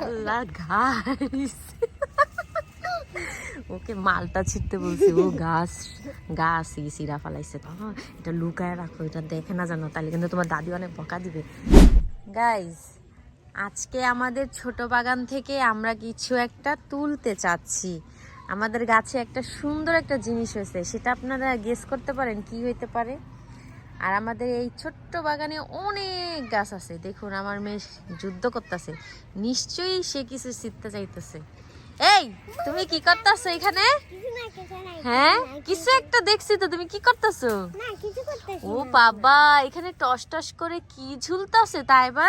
আল্লাহ ঘাস ওকে মালটা ছিটতে বলছি, ও গাছ গাছ ই সিরা ফালাইছে। এটা লুকায় রাখো, এটা দেখে না জানো, তাহলে কিন্তু তোমার দাদি অনেক বকা দিবে। গাইজ আজকে আমাদের ছোট বাগান থেকে আমরা কিছু একটা তুলতে চাচ্ছি। আমাদের গাছে একটা সুন্দর একটা জিনিস হয়েছে, সেটা আপনারা গেস করতে পারেন, কি হইতে পারে? আর আমাদের এই ছোট্ট বাগানে অনেক গাছ আছে। দেখুন, আমার মেয়ে যুদ্ধ করতেছে। নিশ্চয়ই সে কিছু শিখতে চাইতেছে। এই, তুমি কি করতেছো এখানে? হ্যাঁ কিছু একটা দেখছি তো, তুমি কি করতেছি? ও বাবা, এখানে টস টস করে কি ঝুলতাছে তাই বা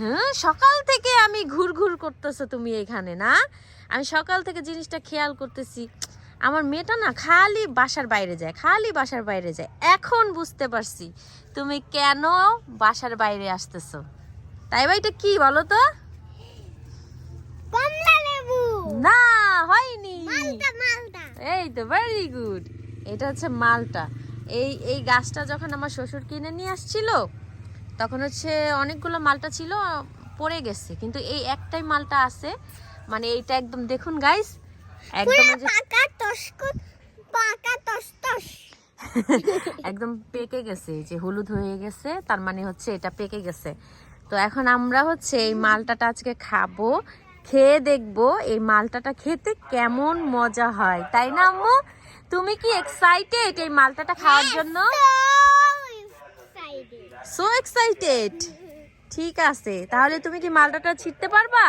হ্যাঁ সকাল থেকে আমি ঘুর ঘুর করতেছো তুমি এখানে, না? আমি সকাল থেকে জিনিসটা খেয়াল করতেছি। আমার মেয়েটা না খালি বাসার বাইরে যায় খালি বাসার বাইরে যায়। এখন বুঝতে পারছি তুমি কেন বাসার বাইরে আসতেছো। তাই বা এটা কি বলো তো? না হয়নি। এই তো ভেরি গুড এটা হচ্ছে মালটা। এই এই গাছটা যখন আমার শ্বশুর কিনে নিয়ে আসছিল তখন হচ্ছে অনেকগুলো মালটা ছিল পড়ে গেছে। কিন্তু এই একটাই মালটা আছে মানে এইটা একদম দেখুন গাইস একদম টসকো পেকে গেছে যে হলুদ হয়ে গেছে তার মানে হচ্ছে এটা পেকে গেছে। তো এখন আমরা হচ্ছে এই মালটাটা আজকে খাব খেয়ে দেখব এই মালটাটা খেতে কেমন মজা হয় তাই না আম্মু? তুমি কি এক্সাইটেড এই মালটাটা খাওয়ার জন্য? সো এক্সাইটেড ঠিক আছে তাহলে তুমি কি মালটাটা ছিটতে পারবা?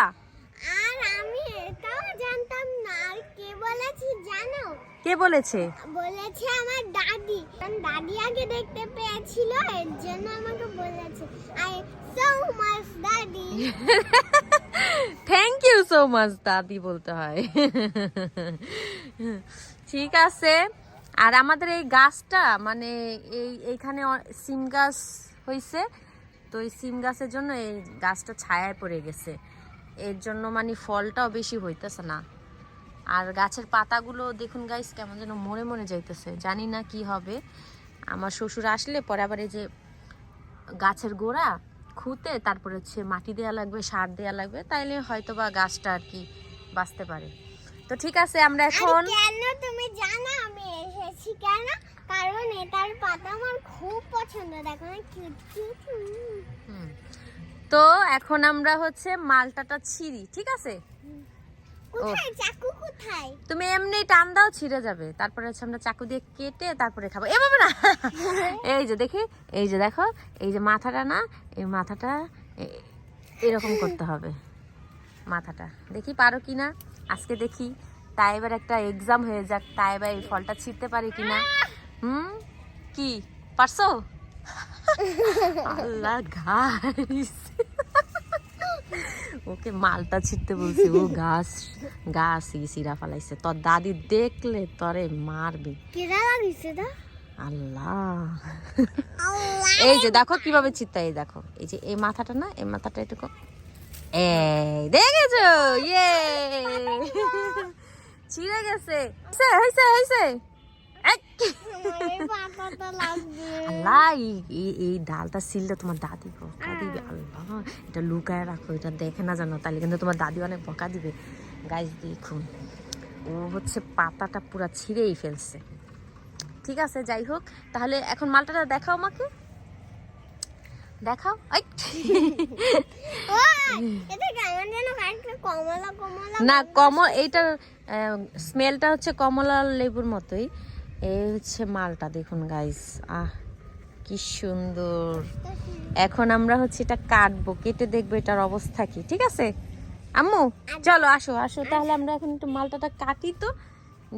আর আমি এটাও জানতাম না আর কে বলেছি জানো কে বলেছে? বলেছে আমার দাদি। কারণ দাদি আগে দেখতে পেয়েছিল এর জন্য আমাকে বলেছে। আই সো মাচ দাদি। থ্যাংক ইউ সো মাচ দাদি বলতে হয়। ঠিক আছে। আর আমাদের এই গাছটা মানে এই এইখানে সিম গাছ হয়েছে তো এই সিম গাছের জন্য এই গাছটা ছায়ায় পড়ে গেছে। এর জন্য মানে ফলটাও বেশি হইতেছে না। আর গাছের পাতাগুলো দেখুন গাইস কেমন যেন মরে মরে যাইতেছে। জানি না কি হবে। আমার শ্বশুর আসলে পরে আবার এই যে গাছের গোড়া খুঁতে তারপরে হচ্ছে মাটি দেওয়া লাগবে সার দেওয়া লাগবে তাইলে হয়তো বা গাছটা আর কি বাঁচতে পারে। তো ঠিক আছে আমরা এখন কেন? তুমি জানো আমি এসেছি কেন? কারণ এটার পাতা আমার খুব পছন্দ। দেখো না কিউট কিউট হুম। তো এখন আমরা হচ্ছে মালটাটা ছিঁড়ি ঠিক আছে? কোথায়? চাকু কোথায়? তুমি এমনি টান দাও ছিঁড়ে যাবে। তারপরে হচ্ছে আমরা চাকু দিয়ে কেটে তারপরে খাব। এভাবে না। এই যে দেখি এই যে দেখো এই যে মাথাটা না এই মাথাটা এরকম করতে হবে। মাথাটা। দেখি পারো কি না? আজকে দেখি। তাই এবার একটা এক্সাম হয়ে যাক। তাই এবার এই ফলটা ছিঁড়তে পারি কিনা হুম? কি? পারছ? আল্লাহ ঘাস ওকে মালটা ছিটতে বলছি ও গাছ গাছ ই সিরা ফালাইছে। তোর দাদি দেখলে তরে মারবে। লাগিছে দা আল্লাহ। এই যে দেখো কীভাবে চিত্তা এই দেখো। এই যে এই মাথাটা না এই মাথাটা এটুকু এই দেখেছ? ইয়ে। ছিঁড়ে গেছে। হয়েছে হয়েছে হয়েছে আল্লাহ এই- ডালটা ছিললে তোমার দাদি বকা দিবে আল্লাহ এটা লুকায় রাখো এটা দেখে না জানো তাহলে কিন্তু তোমার দাদি অনেক বকা দিবে। গাছ দেখুন ও হচ্ছে পাতাটা পুরা ছিঁড়েই ফেলছে। ঠিক আছে যাই হোক তাহলে এখন মালটাটা দেখাও আমাকে। দেখাও না কমল এইটার স্মেলটা হচ্ছে কমলা লেবুর মতোই। এই হচ্ছে মালটা দেখুন গাইস আহ কি সুন্দর। এখন আমরা হচ্ছে এটা কাটবো কেটে দেখব এটার অবস্থা কি ঠিক আছে? আম্মু চলো আসো আসো। তাহলে আমরা এখন একটু মালটাটা কাটি তো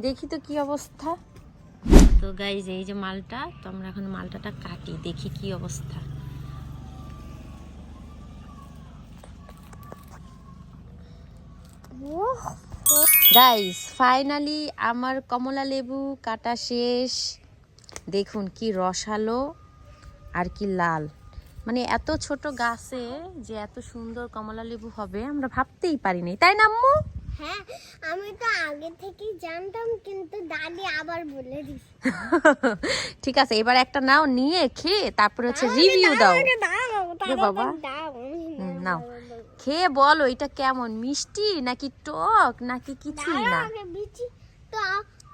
দেখি তো কি অবস্থা। তো গাইজ এই যে মালটা তো আমরা এখন মালটাটা কাটি দেখি কি অবস্থা। ওহ, গাইস ফাইনালি আমার কমলা লেবু কাটা শেষ। দেখুন কি রসালো আর কি লাল। মানে এত ছোট গাছে যে এত সুন্দর কমলা লেবু হবে আমরা ভাবতেই পারিনি তাই না আম্মু? হ্যাঁ আমি তো আগে থেকেই জানতাম কিন্তু দাদি আবার বলে দিছে। ঠিক আছে এবার একটা নাও নিয়ে খেয়ে তারপরে হচ্ছে রিভিউ দাও বাবা। দাও, নাও। খেয়ে বল ওইটা কেমন মিষ্টি নাকি টক নাকি কিছু না?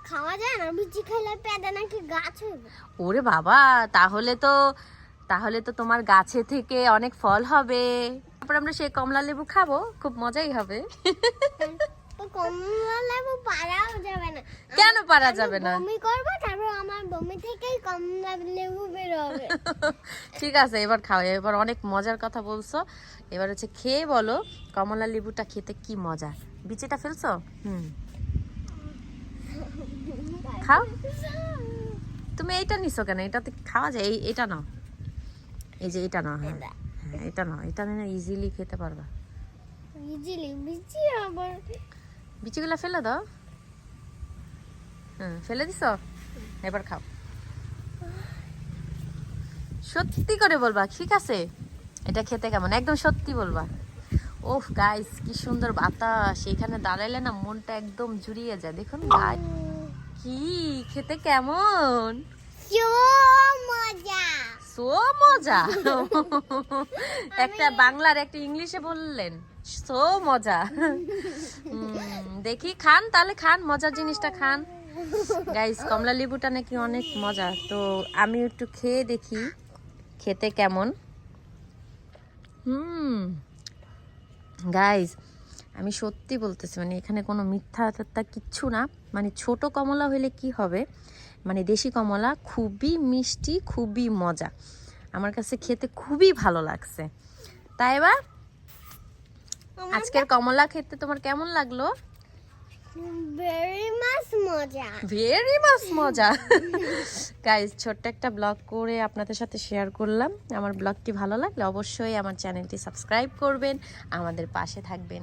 খাওয়া যায় না? বিচি খেলে পেদা নাকি গাছ হইবে? ওরে বাবা তাহলে তো তাহলে তো তোমার গাছে থেকে অনেক ফল হবে। তারপর আমরা সেই কমলা লেবু খাব খুব মজাই হবে। তো কমলা লেবু পারাও যাবে না। কেন পারা যাবে না? বমি করব তারপর আমার বমি থেকেই কমলা লেবু বের হবে। ঠিক আছে এবার খাও এবার অনেক মজার কথা বলছো। এবার হচ্ছে খেয়ে বলো কমলা লেবুটা খেতে কি মজা? বিচিটা ফেলছো? হুম। খাও। তুমি এইটা নিছো কেন? এটাতে খাওয়া যায়? এই এটা নাও। এই যে এটা নাও হ্যাঁ। হ্যাঁ, এটা নাও। এটা নিয়ে ইজিলি খেতে পারবা। ইজিলি বিচি আবার। বিচিগুলো ফেলে দাও। হ্যাঁ ফেলে দিছো? এবার খাও। সত্যি করে বলবা, ঠিক আছে? এটা খেতে কেমন? একদম সত্যি বলবা। ওফ গাইস কি সুন্দর বাতাস। এখানে দাঁড়াইলে না মনটা একদম জুড়িয়ে যায়। দেখুন কি, খেতে কেমন? মজা। সো মজা। একটা বাংলার একটা ইংলিশে বললেন সো মজা। দেখি খান? তাহলে খান মজার জিনিসটা খান। গাইস কমলা লেবুটা নাকি অনেক মজা। তো আমি একটু খেয়ে দেখি খেতে কেমন। হুম গাইস আমি সত্যি বলতেছি মানে এখানে কোনো মিথ্যা ঠাট্টা কিচ্ছু না। মানে ছোট কমলা হলে কি হবে? মানে দেশি কমলা খুবই মিষ্টি খুবই মজা। আমার কাছে খেতে খুবই ভালো লাগছে। তাই এবার আজকের কমলা খেতে তোমার কেমন লাগল? ভেরি মজা। ভেরি মজা। গাইজ ছোট্ট একটা ব্লগ করে আপনাদের সাথে শেয়ার করলাম। আমার ব্লগটি ভালো লাগলে অবশ্যই আমার চ্যানেলটি সাবস্ক্রাইব করবেন আমাদের পাশে থাকবেন।